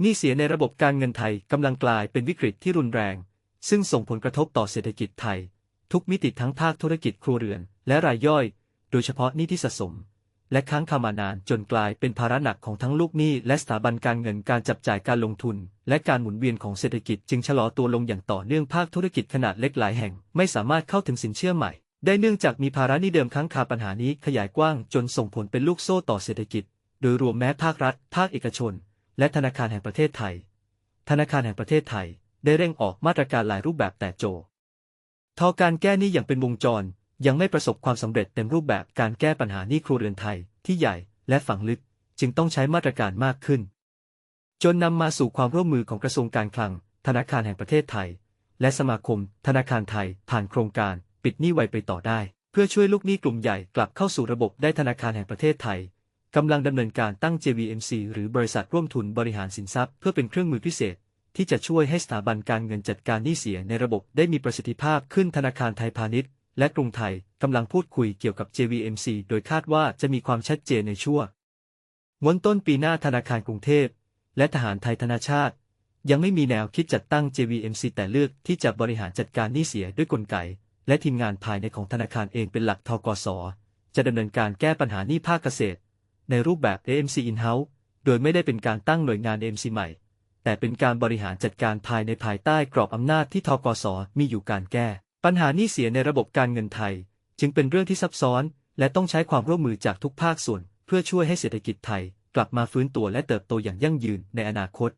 หนี้เสียในระบบการเงินไทยกำลังกลายเป็นวิกฤตที่รุนแรง ซึ่งส่งผลกระทบต่อเศรษฐกิจไทย ทุกมิติทั้งภาคธุรกิจครัวเรือน และรายย่อย โดยเฉพาะหนี้ที่สะสม และค้างคามานานจนกลายเป็นภาระหนักของทั้งลูกหนี้และสถาบันการเงินการจับจ่ายการลงทุน และการหมุนเวียนของเศรษฐกิจจึงชะลอตัวลงอย่างต่อเนื่องภาคธุรกิจขนาดเล็กหลายแห่ง ไม่สามารถเข้าถึงสินเชื่อใหม่ ได้เนื่องจากมีภาระหนี้เดิมค้างคาปัญหานี้ขยายกว้างจนส่งผลเป็นลูกโซ่ต่อเศรษฐกิจ โดยรวมแม้ภาครัฐ ภาคเอกชน และธนาคารแห่งประเทศไทย ธนาคารแห่งประเทศไทยได้เร่งออกมาตรการหลายรูปแบบแต่โจทอการแก้หนี้อย่างเป็นวงจร ยังไม่ประสบความสำเร็จเต็มรูปแบบการแก้ปัญหาหนี้ครัวเรือนไทยที่ใหญ่และฝังลึก จึงต้องใช้มาตรการมากขึ้น จนนำมาสู่ความร่วมมือของกระทรวงการคลัง ธนาคารแห่งประเทศไทย และสมาคม ธนาคารไทย ผ่านโครงการ ปิดหนี้ไวไปต่อได้ เพื่อช่วยลูกหนี้กลุ่มใหญ่กลับเข้าสู่ระบบได้ธนาคารแห่งประเทศไทย กำลังดำเนินการตั้ง JVMC หรือบริษัทร่วมทุนบริหารสินทรัพย์เพื่อเป็นเครื่องมือพิเศษ ที่จะช่วยให้สถาบันการเงินจัดการหนี้เสียในระบบได้มีประสิทธิภาพขึ้นธนาคารไทยพาณิชย์ และกรุงไทยกำลังพูดคุยเกี่ยวกับ JVMC โดยคาดว่าจะมีความชัดเจนในช่วงวันต้นปีหน้าธนาคารกรุงเทพ และทหารไทยธนาชาติ ยังไม่มีแนวคิดจัดตั้ง JVMC แต่เลือกที่จะบริหารจัดการหนี้เสียด้วยกลไก และทีมงานภายในของธนาคารเองเป็นหลักทกสจะดำเนินการแก้ปัญหาหนี้ภาคเกษตร ในรูปแบบ AMC In-house โดยไม่ได้เป็นการตั้งหน่วยงาน AMC ใหม่ แต่เป็นการบริหารจัดการภายในภายใต้กรอบอำนาจที่ทกสมีอยู่การแก้ ปัญหาหนี้เสียในระบบการเงินไทย จึงเป็นเรื่องที่ซับซ้อน และต้องใช้ความร่วมมือจากทุกภาคส่วน เพื่อช่วยให้เศรษฐกิจไทย กลับมาฟื้นตัวและเติบโตอย่างยั่งยืนในอนาคต